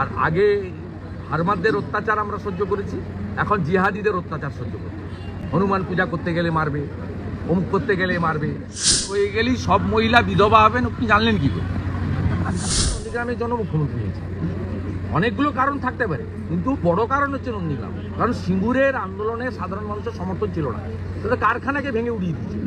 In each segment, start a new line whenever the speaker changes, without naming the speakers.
আর আগে হারমাদদের অত্যাচার আমরা সহ্য করেছি, এখন জিহাদিদের অত্যাচার সহ্য করছি। হনুমান পূজা করতে গেলে মারবে, অমুক করতে গেলে মারবে। হয়ে গেলেই সব মহিলা বিধবা হবেন, আপনি জানলেন কি করে? জন্য মুখ্যমন্ত্রী হয়েছে। অনেকগুলো কারণ থাকতে পারে, কিন্তু বড় কারণ হচ্ছে নন্দীগ্রাম। কারণ সিঙ্গুরের আন্দোলনে সাধারণ মানুষের সমর্থন ছিল না। তাহলে কারখানাকে ভেঙে উড়িয়ে দিচ্ছে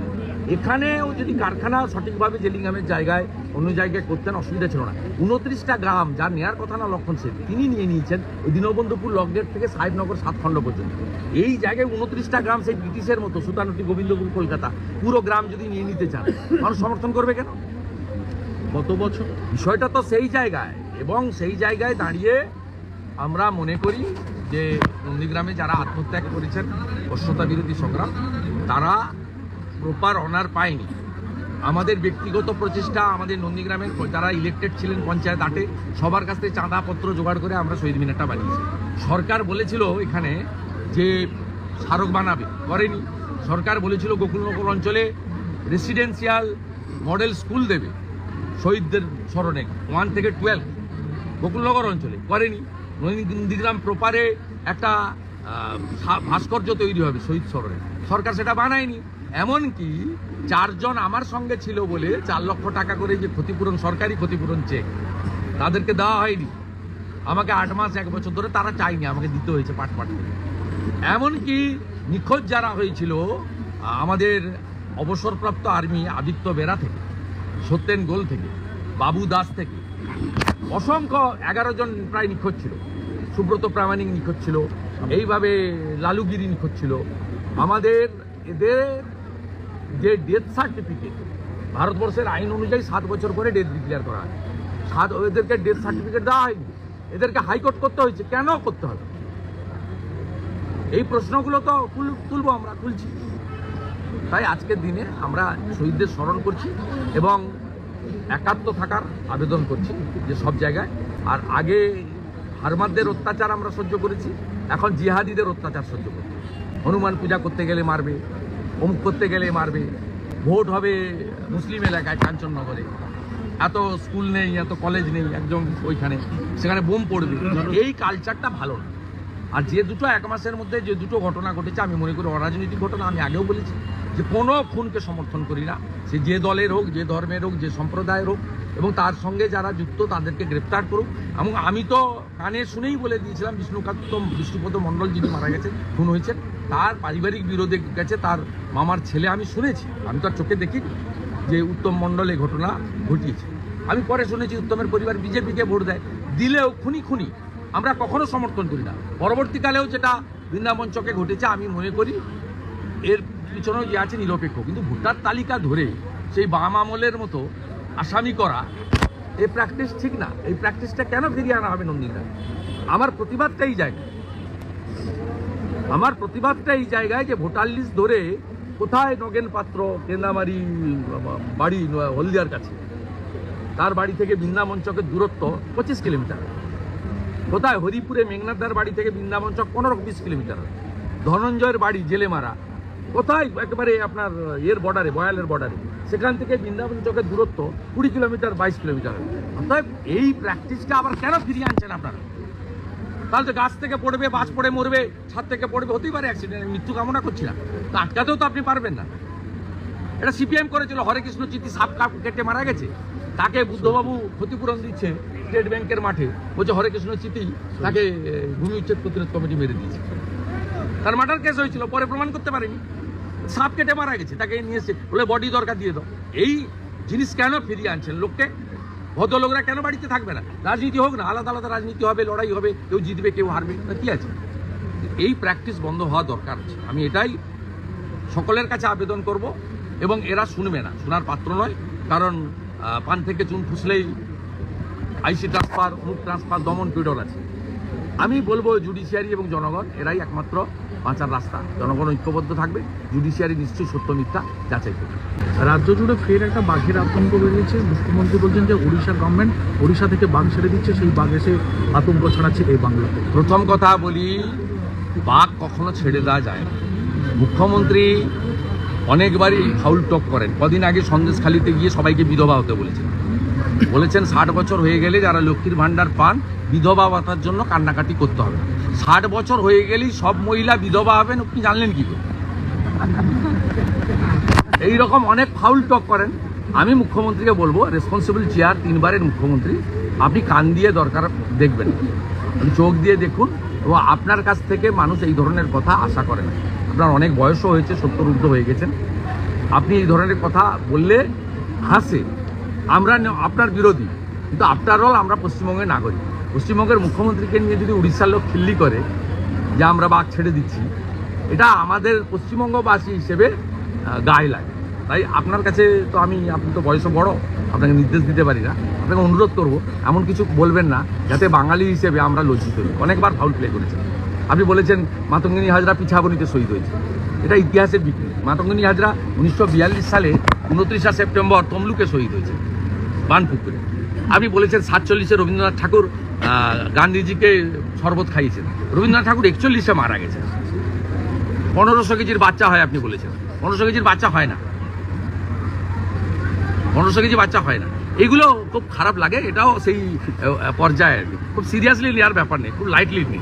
এখানেও যদি কারখানা সঠিকভাবে জেলিংহামের জায়গায় অন্য জায়গায় করতেন অসুবিধা ছিল না। উনত্রিশটা গ্রাম যার নেয়ার কথা না লক্ষণ সেন তিনি নিয়ে নিয়েছেন ওই দীনবন্ধুপুর লকগেট থেকে সাহেবনগর সাতখণ্ড পর্যন্ত। এই জায়গায় উনত্রিশটা গ্রাম সেই ব্রিটিশের মতো সুতানুটি গোবিন্দপুর কলকাতা পুরো গ্রাম যদি নিয়ে নিতে চান মানুষ সমর্থন করবে কেন?
গত বছর।
বিষয়টা তো সেই জায়গায় এবং সেই জায়গায় দাঁড়িয়ে আমরা মনে করি যে নন্দীগ্রামে যারা আত্মত্যাগ করেছেন অশ্বতা বিরোধী সংগ্রাম তারা প্রপার অনার পায়নি। আমাদের ব্যক্তিগত প্রচেষ্টা, আমাদের নন্দীগ্রামের যারা ইলেকটেড ছিলেন পঞ্চায়েত আটে, সবার কাছ থেকে চাঁদাপত্র জোগাড় করে আমরা শহীদ মিনারটা বানিয়েছি। সরকার বলেছিল এখানে যে স্মারক বানাবে, করেনি। সরকার বলেছিল গোকুলনগর অঞ্চলে রেসিডেন্সিয়াল মডেল স্কুল দেবে শহীদদের স্মরণে ওয়ান থেকে টুয়েলভ গোকুলনগর অঞ্চলে করেনি। নন্দীগ্রাম প্রপারে একটা ভাস্কর্য তৈরি হবে শহীদ স্মরণে। সরকার সেটা বানায়নি। এমনকি চারজন আমার সঙ্গে ছিল বলে চার লক্ষ টাকা করে যে ক্ষতিপূরণ, সরকারি ক্ষতিপূরণ চেক, তাদেরকে দেওয়া হয়নি। আমাকে আট মাস, এক বছর ধরে তারা চায়নি, আমাকে দিতে হয়েছে পাট পাট করে। এমনকি নিখোঁজ যারা হয়েছিল, আমাদের অবসরপ্রাপ্ত আর্মি আদিত্য বেরা থেকে, সত্যেন গোল থেকে, বাবু দাস থেকে, অসংখ্য এগারো জন প্রায় নিখোঁজ ছিল। সুব্রত প্রামাণিক নিখোঁজ ছিল, এইভাবে লালুগিরি নিখোঁজ ছিল। আমাদের এদের যে ডেথ সার্টিফিকেট ভারতবর্ষের আইন অনুযায়ী সাত বছর করে ডেথ ডিক্লেয়ার করা হয়। সাত, এদেরকে ডেথ সার্টিফিকেট দেওয়া হয়নি। এদেরকে হাইকোর্ট করতে হয়েছে। কেন করতে হবে? এই প্রশ্নগুলো তো তুলবো আমরা, তুলছি। তাই আজকের দিনে আমরা শহীদদের স্মরণ করছি এবং একাত্ম থাকার আবেদন করছি যে সব জায়গায়। আর আগে হারমারদের অত্যাচার আমরা সহ্য করেছি, এখন জিহাদিদের অত্যাচার সহ্য করছি। হনুমান পূজা করতে গেলে মারবে অমুক করতে গেলে মারবে। ভোট হবে মুসলিম এলাকায় কাঞ্চননগরে এত স্কুল নেই, এত কলেজ নেই একজন ওইখানে। সেখানে বোম পড়বে। এই কালচারটা ভালো না। আর যে দুটো এক মাসের মধ্যে যে দুটো ঘটনা ঘটেছে, আমি মনে করি অরাজনৈতিক ঘটনা, আমি আগেও বলেছি যে কোনো খুনকে সমর্থন করি না। সে যে দলের হোক, যে ধর্মের হোক, যে সম্প্রদায়ের হোক, এবং তার সঙ্গে যারা যুক্ত, তাদেরকে গ্রেপ্তার করুক। এবং আমি তো কানে শুনেই বলে দিয়েছিলাম, বিষ্ণুকান্ত বিষ্ণুপদ মণ্ডল যিনি মারা গেছেন, খুন হয়েছেন। তার পারিবারিক বিরোধে গেছে, তার মামার ছেলে। আমি শুনেছি, আমি তো আর চোখে দেখি যে উত্তম মণ্ডল ঘটনা ঘটিয়েছে। আমি পরে শুনেছি উত্তমের পরিবার বিজেপিকে ভোট দেয়। দিলেও খুনি খুনি, আমরা কখনো সমর্থন করি না। পরবর্তীকালেও যেটা বৃন্দাবন চকে ঘটেছে, আমি মনে করি এর পিছনেও যে আছে নিরপেক্ষ। কিন্তু ভোটার তালিকা ধরে সেই বাম আমলের মতো আসামি করা এই প্র্যাকটিস ঠিক না। এই প্র্যাকটিসটা কেন ফিরিয়ে আনা হবে নন্দীগ্রাম? আমার প্রতিবাদটাই যায় আমার প্রতিবাদটা এই জায়গায় যে ভোটার লিস্ট ধরে কোথায় নগেন পাত্র, কেন্দামারি বাড়ি, হলদিয়ার কাছে। তার বাড়ি থেকে বৃন্দাবন চকের দূরত্ব পঁচিশ কিলোমিটার। কোথায় হরিপুরে মেঘনাথদার বাড়ি থেকে বৃন্দাবন চক পনেরো বিশ কিলোমিটার। ধনঞ্জয়ের বাড়ি জেলেমারা। কোথায় একেবারে আপনার এর বর্ডারে বয়ালের বর্ডারে সেখান থেকে বৃন্দাবন চকের দূরত্ব কুড়ি কিলোমিটার, বাইশ কিলোমিটার। অর্থাৎ এই প্র্যাকটিসটা আবার কেন ফিরিয়ে আনছেন আপনারা? তাহলে তো গাছ থেকে পড়বে বাস পড়ে মরবে, ছাদ থেকে পড়বে, হতেই পারে অ্যাক্সিডেন্ট মৃত্যু কামনা করছি না তো আটকাতেও তো আপনি পারবেন না। এটা সিপিএম করেছিল, হরে কৃষ্ণ চিত্তি সাপ কাপ কেটে মারা গেছে। তাকে বুদ্ধবাবু ক্ষতিপূরণ দিচ্ছে স্টেট ব্যাংকের মাঠে। বলছে, হরে কৃষ্ণ চিতি তাকে ভূমি উচ্ছেদ প্রতিরোধ কমিটি মেরে দিয়েছে। তার মার্ডার কেস হয়েছিল, পরে প্রমাণ করতে পারেনি। সাপ কেটে মারা গেছে, তাকে নিয়ে এসছে বলে, বডি দরকার দিয়ে দাও। এই জিনিস কেন ফিরিয়ে আনছেন লোককে? ভদ্রলোকরা কেন বাড়িতে থাকবে না? রাজনীতি হোক না, আলাদা আলাদা রাজনীতি হবে, লড়াই হবে, কেউ জিতবে, কেউ হারবে কি আছে? এই প্র্যাকটিস বন্ধ হওয়া দরকার আছে। আমি এটাই সকলের কাছে আবেদন করব এবং এরা শুনবে না। শোনার পাত্র নয়, কারণ পান থেকে চুন ফুসলেই আইসি ট্রান্সফার মুখ ট্রান্সফার দমন, পিডল আছে। আমি বলব জুডিশিয়ারি এবং জনগণ এরাই একমাত্র বাঁচার রাস্তা। জনগণ ঐক্যবদ্ধ থাকবে জুডিশিয়ারি নিশ্চয়ই সত্য মিথ্যা যাচাই করবে।
রাজ্য জুড়ে ফের একটা বাঘের আতঙ্ক বেরিয়েছে মুখ্যমন্ত্রী বলছেন যে উড়িষ্যার গভর্নমেন্ট উড়িষ্যা থেকে বাঘ ছেড়ে দিচ্ছে সেই বাঘ এসে আতঙ্ক ছড়াচ্ছে এই বাংলাতে।
প্রথম কথা বলি বাঘ কখনো ছেড়ে দেওয়া যায় না। মুখ্যমন্ত্রী অনেকবারই হাউল টক করেন। কদিন আগে সন্দেশখালিতে গিয়ে সবাইকে বিধবা হতে বলেছেন বলেছেন ষাট বছর হয়ে গেলে যারা লক্ষ্মীর ভাণ্ডার পান, বিধবা ভাতার জন্য কান্নাকাটি করতে হবে। ষাট বছর হয়ে গেলেই সব মহিলা বিধবা হবেন, আপনি জানলেন কি এই রকম অনেক ফাউল টক করেন। আমি মুখ্যমন্ত্রীকে বলব রেসপন্সিবল চেয়ার তিনবারের মুখ্যমন্ত্রী, আপনি কান দিয়ে দরকার দেখবেন। চোখ দিয়ে দেখুন, এবং আপনার কাছ থেকে মানুষ এই ধরনের কথা আশা করে না। আপনার অনেক বয়সও হয়েছে, সত্তর ঊর্ধ্ব হয়ে গেছেন। আপনি এই ধরনের কথা বললে হাসে। আমরা আপনার বিরোধী, কিন্তু আপনার রল আমরা পশ্চিমবঙ্গের নাগরিক। পশ্চিমবঙ্গের মুখ্যমন্ত্রীকে নিয়ে যদি উড়িষ্যার লোক খিল্লি করে যে আমরা বাঘ ছেড়ে দিচ্ছি, এটা আমাদের পশ্চিমবঙ্গবাসী হিসেবে গায়ে লাগে। তাই আপনার কাছে তো আমি, আপনি তো বয়সে বড়, আপনাকে নির্দেশ দিতে পারি না। আপনাকে অনুরোধ করব, এমন কিছু বলবেন না, যাতে বাঙালি হিসেবে আমরা লজ্জিত হই। অনেকবার ফাউল প্লে করেছেন। আপনি বলেছেন, মাতঙ্গিনী হাজরা পিছাবনিতে শহীদ হয়েছে। এটা ইতিহাসের বিক্রি মাতঙ্গিনী হাজরা উনিশশো বিয়াল্লিশ সালে উনত্রিশা সেপ্টেম্বর তমলুকে শহীদ হয়েছে। বানপুকুরে। আপনি বলেছেন সাতচল্লিশে রবীন্দ্রনাথ ঠাকুর গান্ধীজিকে শরবত খাইয়েছেন। রবীন্দ্রনাথ ঠাকুর একচল্লিশে মারা গেছেন। পনেরোশো কেজির বাচ্চা হয় আপনি বলেছেন। পনেরোশো কেজির বাচ্চা হয় না। পনেরোশো কেজি বাচ্চা হয় না। এগুলো খুব খারাপ লাগে, এটাও সেই পর্যায়ে। খুব সিরিয়াসলি নেওয়ার ব্যাপার নেই, খুব লাইটলি নেই।